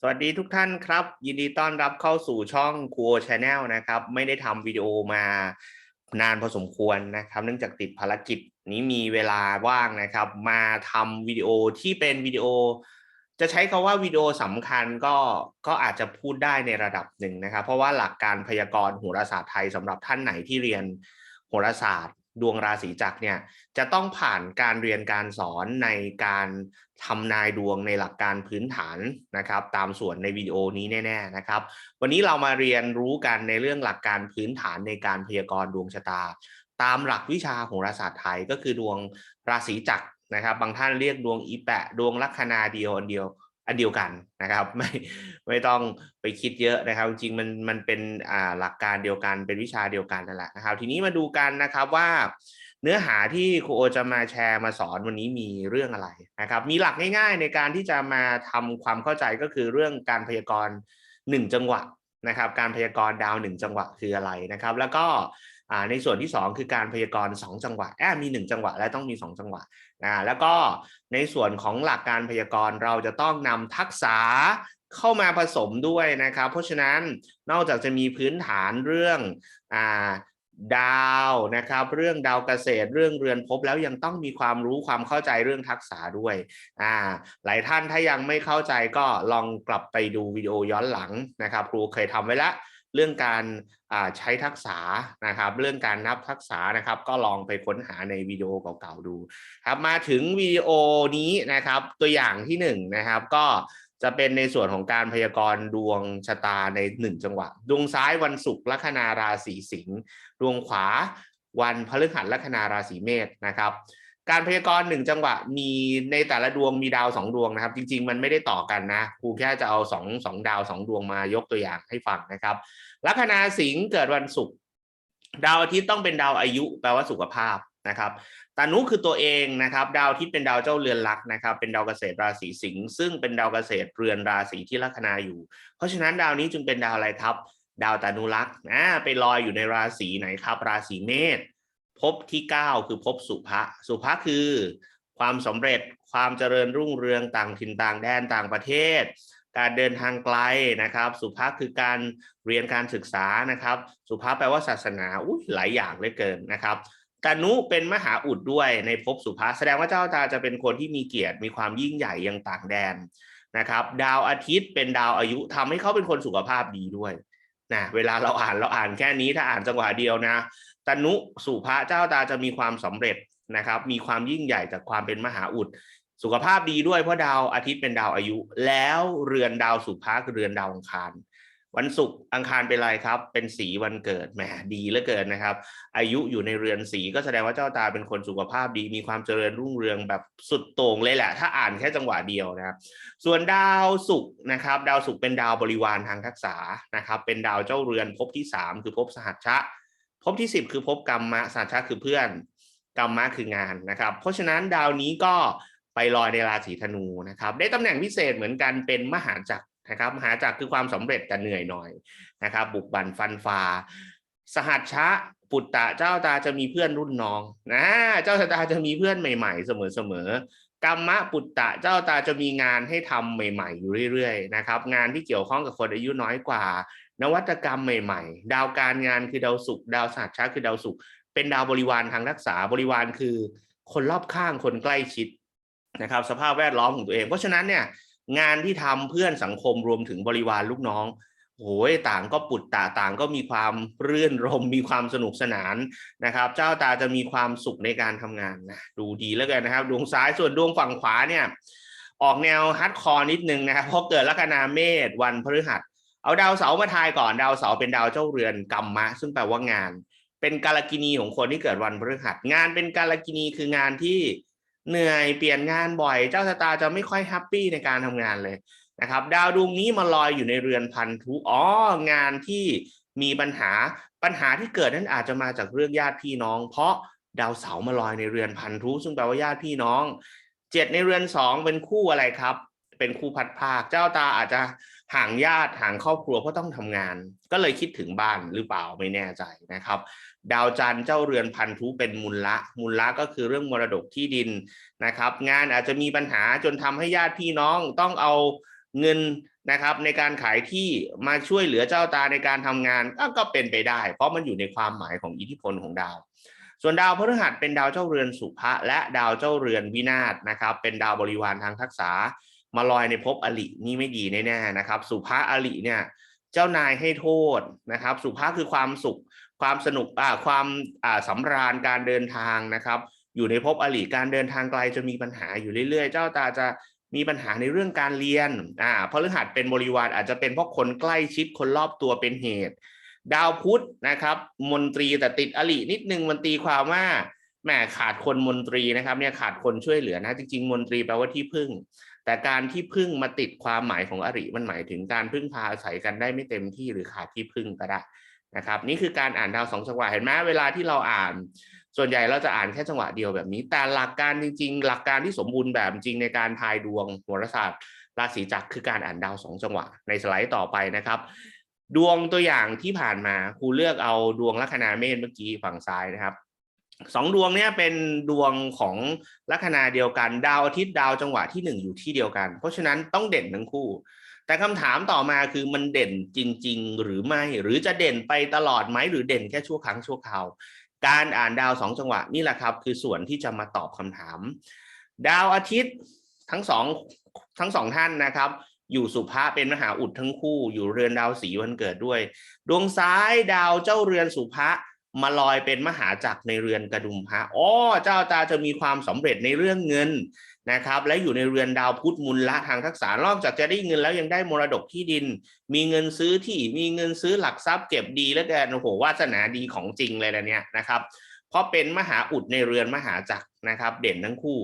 สวัสดีทุกท่านครับ ยินดีต้อนรับเข้าสู่ช่องครัวชาแนลนะครับ ไม่ได้ทำวิดีโอมานานพอสมควรนะครับ เนื่องจากติดภารกิจนี้มีเวลาว่างนะครับ มาทำวิดีโอที่เป็นวิดีโอ จะใช้คาว่าวิดีโอสำคัญก็ก็อาจจะพูดได้ในระดับหนึ่งนะครับ เพราะว่าหลักการพยากรณ์โหราศาสตร์ไทยสำหรับท่านไหนที่เรียนโหราศาสตร์ ดวงราศีจักรเนี่ยจะต้องผ่านการเรียนการสอนในการทำนายดวงในหลักการพื้นฐานนะครับ ตามส่วนในวิดีโอนี้แน่ๆนะครับ วันนี้เรามาเรียนรู้กันในเรื่องหลักการพื้นฐานในการพยากรณ์ดวงชะตา ตามหลักวิชาโหราศาสตร์ไทยก็คือดวงราศีจักรนะครับ บางท่านเรียกดวงอีแปะ ดวงลัคนาเดียวอันเดียว อันเดียวกันนะครับ ไม่ไม่ต้องไปคิดเยอะนะครับ จริงมันมันเป็นอ่าหลักการเดียวกันเป็นวิชาเดียวกันนั่นแหละนะครับ ทีนี้มาดูกันนะครับว่า เนื้อหาที่ครูโอจะมาแชร์มาสอนวันนี้มีเรื่องอะไรนะครับ มีหลักง่าย ๆ ในการที่จะมาทำความเข้าใจก็คือเรื่องการพยากรณ์หนึ่งจังหวะนะครับ การพยากรณ์ดาวหนึ่งจังหวะคืออะไรนะครับ แล้วก็ ในส่วนที่สองคือการพยากรณ์สองจังหวะแอบมีหนึ่งจังหวะและต้องมีสองจังหวะอ่าแล้วก็ในส่วนของหลักการพยากรณ์เราจะต้องนำทักษะเข้ามาผสมด้วยนะครับ เพราะฉะนั้นนอกจากจะมีพื้นฐานเรื่องอ่าดาวนะครับ เรื่องดาวเกษตรเรื่องเรือนภพแล้วยังต้องมีความรู้ความเข้าใจเรื่องทักษะด้วยอ่าหลายท่านถ้ายังไม่เข้าใจก็ลองกลับไปดูวิดีโอย้อนหลังนะครับ ครูเคยทำไว้แล้ว เรื่องการใช้ทักษะนะครับ เรื่องการนับทักษะนะครับ ก็ลองไปค้นหาในวิดีโอเก่าๆดูครับมาถึงวิดีโอนี้นะครับ ตัวอย่างที่หนึ่งนะครับก็จะเป็นในส่วนของการพยากรณ์ดวงชะตาในหนึ่งจังหวะ ดวงซ้ายวันศุกร์ลัคนาราศีสิงห์ดวงขวาวันพฤหัสลัคนาราศีเมษนะครับ การพยากรณ์หนึ่งจังหวะมีในแต่ละดวงมีดาวสองดวงนะครับ จริง ๆ มันไม่ได้ต่อกันนะครูแค่จะเอาสองสองดาวสองดวงมายกตัวอย่างให้ฟังนะครับลัคนาสิงห์เกิดวันศุกร์ดาวอาทิตย์ต้องเป็นดาวอายุ แปลว่าสุขภาพนะครับตานุคือตัวเองนะครับ ดาวทิตย์เป็นดาวเจ้าเรือนลักนะครับ เป็นดาวเกษตรราศีสิงห์ซึ่งเป็นดาวเกษตรเรือนราศีที่ลัคนาอยู่ เพราะฉะนั้นดาวนี้จึงเป็นดาวอะไรครับ ดาวตานุรักษ์นะไปลอยอยู่ในราศีไหนครับ ราศีเมษ ภพที่ 9 คือภพสุภะสุภะคือ ความสำเร็จความเจริญรุ่งเรืองต่างถิ่นต่างแดนต่างประเทศ การเดินทางไกลนะครับ สุภาพคือการเรียนการศึกษานะครับ สุภาพแปลว่าศาสนาอุ้ยหลายอย่างเลือเกินนะครับตานุเป็นมหาอุดด้วยในภพสุภาแสดงว่าเจ้าตาจะเป็นคนที่มีเกียรติมีความยิ่งใหญ่ยังต่างแดนนะครับ ดาวอาทิตย์เป็นดาวอายุทำให้เขาเป็นคนสุขภาพดีด้วยนะเวลาเราอ่านเราอ่านแค่นี้ถ้าอ่านจังหวะเดียวนะ ตนุสุภาเจ้าตาจะมีความสำเร็จนะครับ มีความยิ่งใหญ่จากความเป็นมหาอุด สุขภาพดีด้วยเพราะดาวอาทิตย์เป็นดาวอายุ แล้วเรือนดาวสุภาคือเรือนดาวอังคาร วันศุกร์อังคารเป็นไรครับ เป็นสีวันเกิดแหมดีเหลือเกินนะครับ อายุอยู่ในเรือนสีก็แสดงว่าเจ้าตาเป็นคนสุขภาพดี มีความเจริญรุ่งเรืองแบบสุดโต่งเลยแหละ ถ้าอ่านแค่จังหวะเดียวนะครับ ส่วนดาวศุกร์นะครับ ดาวศุกร์เป็นดาวบริวารทางทักษะนะครับ เป็นดาวเจ้าเรือนภพที่สามคือภพสหัชชะ ภพที่สิบคือภพกรรมะสหัชชะคือเพื่อน กรรมะคืองานนะครับ เพราะฉะนั้นดาวนี้ก็ไปลอยในราศีธนูนะครับ ได้ตำแหน่งพิเศษเหมือนกันเป็นมหาจักรนะครับมหาจักรคือความสำเร็จแต่เหนื่อยหน่อยนะครับ บุกบันฟันฟาสหัชชะปุตตะเจ้าตาจะมีเพื่อนรุ่นน้องนะเจ้าตาจะมีเพื่อนใหม่ ๆ เสมอๆกรรมะปุตตะเจ้าตาจะมีงานให้ทำใหม่ ๆ อยู่เรื่อย ๆ นะครับ งานที่เกี่ยวข้องกับคนอายุน้อยกว่า นวัตกรรมใหม่ๆ ดาวการงานคือดาวศุกร์ดาวสหัชชะคือดาวศุกร์เป็นดาวบริวารทางรักษาบริวารคือ คนรอบข้างคนใกล้ชิดนะครับ สภาพแวดล้อมของตัวเอง เพราะฉะนั้นเนี่ยงานที่ทำเพื่อนสังคมรวมถึงบริวารลูกน้องโอ้ยต่างก็ปุดตาต่างก็มีความเรื่อนรมมีความสนุกสนานนะครับ เจ้าตาจะมีความสุขในการทำงานนะดูดีแล้วกันนะครับ ดวงซ้ายส่วนดวงฝั่งขวาเนี่ยออกแนวฮาร์ดคอร์นิดนึงนะครับเพราะเกิดลัคนาเมษวันพฤหัส เอาดาวเสามาทายก่อนดาวเสาเป็นดาวเจ้าเรือนกรรมะ ซึ่งแปลว่างาน เป็นกาลกินีของคนที่เกิดวันพฤหัสงานเป็นกาลกินีคืองานที่เหนื่อยเปลี่ยนงานบ่อย เจ้าชะตาจะไม่ค่อยแฮปปี้ในการทำงานเลยนะครับ ดาวดวงนี้มาลอยอยู่ในเรือนพันธุอ๋องานที่มีปัญหาปัญหาที่เกิดนั้นอาจจะมาจากเรื่องญาติพี่น้อง เพราะดาวเสามาลอยในเรือนพันธุซึ่งแปลว่าญาติพี่น้องเจ็ดในเรือนสองเป็นคู่อะไรครับ เป็นคู่พัดภาคเจ้าตาอาจจะ ห่างญาติห่างครอบครัวเพราะต้องทำงาน ก็เลยคิดถึงบ้านหรือเปล่าไม่แน่ใจนะครับ ดาวจันทร์เจ้าเรือนพันธุเป็นมูลละ มูลละก็คือเรื่องมรดกที่ดินนะครับ งานอาจจะมีปัญหาจนทำให้ญาติพี่น้องต้องเอาเงินนะครับในการขายที่มาช่วยเหลือเจ้าตาในการทำงานก็ก็เป็นไปได้ เพราะมันอยู่ในความหมายของอิทธิพลของดาว ส่วนดาวพฤหัสเป็นดาวเจ้าเรือนสุภะและดาวเจ้าเรือนวินาศนะครับ เป็นดาวบริวารทางทักษะ มาลอยในภพอลินี่ไม่ดีแน่ๆนะครับ สุภะอลิเนี่ยเจ้านายให้โทษนะครับ สุภาคือความสุข ความสนุกอ่าความอ่าสำราญการเดินทางนะครับ อยู่ในภพอลิการเดินทางไกลจะมีปัญหาอยู่เรื่อย ๆ เจ้าตาจะมีปัญหาในเรื่องการเรียนอ่าเพราะฤหัสเป็นบริวารอาจจะเป็นเพราะคนใกล้ชิดคนรอบตัวเป็นเหตุ ดาวพุธนะครับ มนตรีแต่ติดอลินิดนึงมันตีความว่าแหมขาดคนมนตรีนะครับเนี่ยขาดคนช่วยเหลือนะจริงๆ มนตรีแปลว่าที่พึ่ง แต่การที่พึ่งมาติดความหมายของอริมันหมายถึงการพึ่งพาอาศัยกันได้ไม่เต็มที่หรือขาดที่พึ่งก็ได้นะครับ นี่คือการอ่านดาวสองจังหวะเห็นไหมเวลาที่เราอ่าน ส่วนใหญ่เราจะอ่านแค่จังหวะเดียวแบบนี้ แต่หลักการจริง ๆ หลักการที่สมบูรณ์แบบจริงในการทายดวงโหราศาสตร์ราศีจักรคือการอ่านดาวสองจังหวะในสไลด์ต่อไปนะครับ ดวงตัวอย่างที่ผ่านมาครูเลือกเอาดวงลัคนาเมษเมื่อกี้ฝั่งซ้ายนะครับ สองดวงเนี้ยเป็นดวงของลัคนาเดียวกันดาวอาทิตย์ดาวจังหวะที่หนึ่งอยู่ที่เดียวกัน เพราะฉะนั้นต้องเด่นทั้งคู่ แต่คำถามต่อมาคือมันเด่นจริง ๆ หรือไม่หรือจะเด่นไปตลอดไหมหรือเด่นแค่ชั่วครั้งชั่วคราวการอ่านดาวสองจังหวะนี่แหละครับ คือส่วนที่จะมาตอบคำถาม ดาวอาทิตย์ทั้งสองทั้งสองท่านนะครับ อยู่สุภาเป็นมหาอุดทั้งคู่ อยู่เรือนดาวสีวันเกิดด้วย ดวงซ้ายดาวเจ้าเรือนสุภะ มาลอยเป็นมหาจักรในเรือนกระดุมพระอ๋อเจ้าตาจะมีความสำเร็จในเรื่องเงินนะครับ และอยู่ในเรือนดาวพุธมูลละทางทักษะนอกจากจะได้เงินแล้วยังได้มรดกที่ดิน มีเงินซื้อที่มีเงินซื้อหลักทรัพย์เก็บดีและแดนโอ้โหวาสนาดีของจริงเลยนะเนี่ยนะครับเพราะเป็นมหาอุดในเรือนมหาจักรนะครับ เด่นทั้งคู่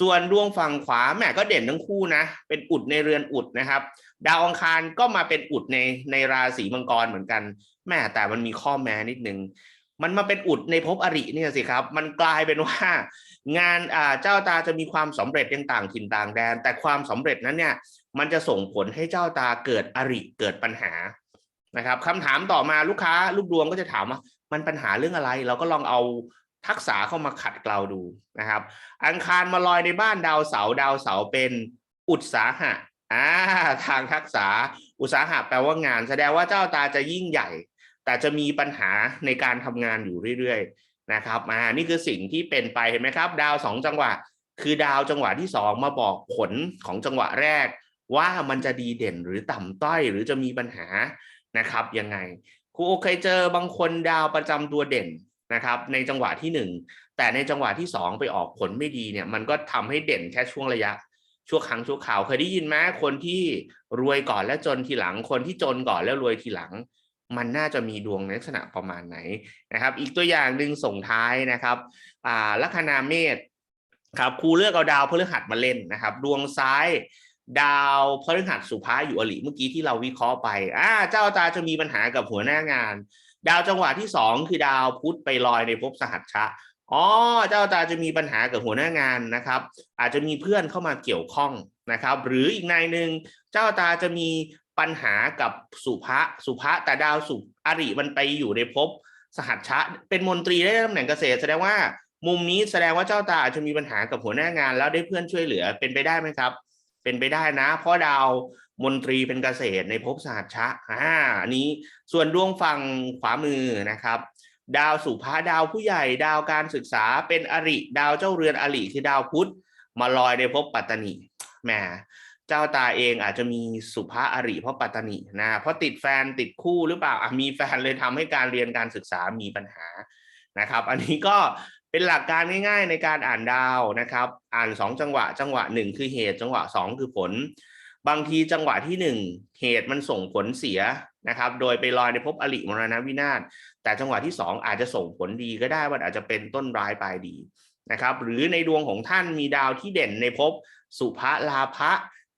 ส่วนดวงฝั่งขวาแม่ก็เด่นทั้งคู่นะ เป็นอุดในเรือนอุดนะครับ ดาวอังคารก็มาเป็นอุดในในราศีมังกรเหมือนกัน แม่แต่มันมีข้อแม้นิดนึง มันมาเป็นอุดในภพอริเนี่ยสิครับ มันกลายเป็นว่างานอ่าเจ้าตาจะมีความสำเร็จยังต่างถิ่นต่างแดน แต่ความสำเร็จนั้นเนี่ยมันจะส่งผลให้เจ้าตาเกิดอริเกิดปัญหานะครับคำถามต่อมาลูกค้าลูกดวงก็จะถามว่ามันปัญหาเรื่องอะไร เราก็ลองเอาทักษะเข้ามาขัดเกลาดูนะครับ อังคารมาลอยในบ้านดาวเสาดาวเสาเป็นอุตสาหะอ่าทางทักษะอุตสาหะแปลว่างาน แสดงว่าเจ้าตาจะยิ่งใหญ่ แต่จะมีปัญหาในการทำงานอยู่เรื่อยๆนะครับอ่านี่คือสิ่งที่เป็นไปเห็นไหมครับ ดาวสองจังหวะ คือดาวจังหวะที่สองมาบอกผลของจังหวะแรก ว่ามันจะดีเด่นหรือต่ำต้อย หรือจะมีปัญหานะครับยังไงครูโอเคยเจอบางคนดาวประจำตัวเด่นนะครับในจังหวะที่หนึ่งแต่ในจังหวะที่สองไปออกผลไม่ดีเนี่ยมันก็ทำให้เด่นแค่ช่วงระยะ ชั่วครั้งชั่วข่าวเคยได้ยินไหมคนที่รวยก่อนและจนทีหลังคนที่จนก่อนแล้วรวยทีหลัง มันน่าจะมีดวงในลักษณะประมาณไหนนะครับ อีกตัวอย่างหนึ่งส่งท้ายนะครับอ่าลัคนาเมษครับครูเลือกเอาดาวพฤหัสมาเล่นนะครับ ดวงซ้ายดาวพฤหัสสุภาอยู่อริเมื่อกี้ที่เราวิเคราะห์ไปอ่าเจ้าตาจะมีปัญหากับหัวหน้างาน ดาวจังหวะที่สองคือดาวพุธไปลอยในภพสหัชชะอ๋อเจ้าตาจะมีปัญหากับหัวหน้างานนะครับ อาจจะมีเพื่อนเข้ามาเกี่ยวข้องนะครับ หรืออีกนายหนึ่งเจ้าตาจะมี ปัญหากับสุภะสุภะแต่ดาวสุอริมันไปอยู่ในภพสหัชชะ เป็นมนตรีได้ตำแหน่งเกษตรแสดงว่ามุมนี้แสดงว่าเจ้าตาอาจจะมีปัญหากับหัวหน้างาน แล้วได้เพื่อนช่วยเหลือเป็นไปได้ไหมครับ เป็นไปได้นะ เพราะดาวมนตรีเป็นเกษตรในภพสหัชชะอ่าอันนี้ส่วนดวงฝั่งขวามือนะครับ ดาวสุภาดาวผู้ใหญ่ดาวการศึกษาเป็นอริ ดาวเจ้าเรือนอริคือดาวพุธมาลอยในภพปัตตนีแหม จ้าตาเองอาจจะมีสุภาอริเพราะปัตตนีนะเพราะติดแฟนติดคู่หรือเปล่าอะมีแฟนเลยทำให้การเรียนการศึกษามีปัญหานะครับ อันนี้ก็เป็นหลักการง่ายๆในการอ่านดาวนะครับ อ่านสองจังหวะ จังหวะหนึ่งคือเหตุ จังหวะสองคือผล บางทีจังหวะที่หนึ่งเหตุมันส่งผลเสียนะครับ โดยไปลอยในภพอริมรณวินาศแต่จังหวะที่สองอาจจะส่งผลดีก็ได้ว่าอาจจะเป็นต้นร้ายปลายดีนะครับ หรือในดวงของท่านมีดาวที่เด่นในภพสุภาลาภะ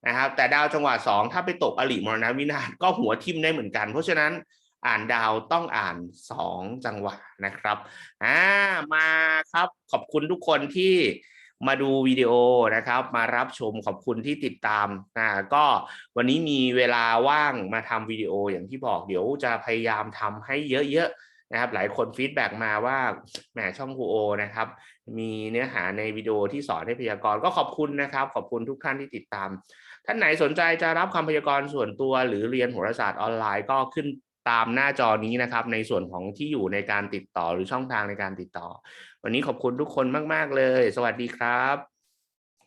นะครับแต่ดาวจังหวะสองถ้าไปตกอริมรณวินาศก็หัวทิ่มได้เหมือนกัน เพราะฉะนั้นอ่านดาวต้องอ่านสองจังหวะนะครับอ่ามาครับขอบคุณทุกคนที่มาดูวิดีโอนะครับ มารับชมขอบคุณที่ติดตามอ่าก็วันนี้มีเวลาว่างมาทำวิดีโออย่างที่บอกเดี๋ยวจะพยายามทำให้เยอะๆ นะครับหลายคนฟีดแบ็กมาว่าแหมช่องคูโอนะครับมีเนื้อหาในวิดีโอที่สอนให้พยากรณ์ก็ขอบคุณนะครับ ขอบคุณทุกท่านที่ติดตาม ท่านไหนสนใจจะรับคำพยากรณ์ส่วนตัว หรือเรียนโหราศาสตร์ออนไลน์ก็ขึ้นตามหน้าจอนี้นะครับ ในส่วนของที่อยู่ในการติดต่อหรือช่องทางในการติดต่อ วันนี้ขอบคุณทุกคนมาก ๆ เลย สวัสดีครับ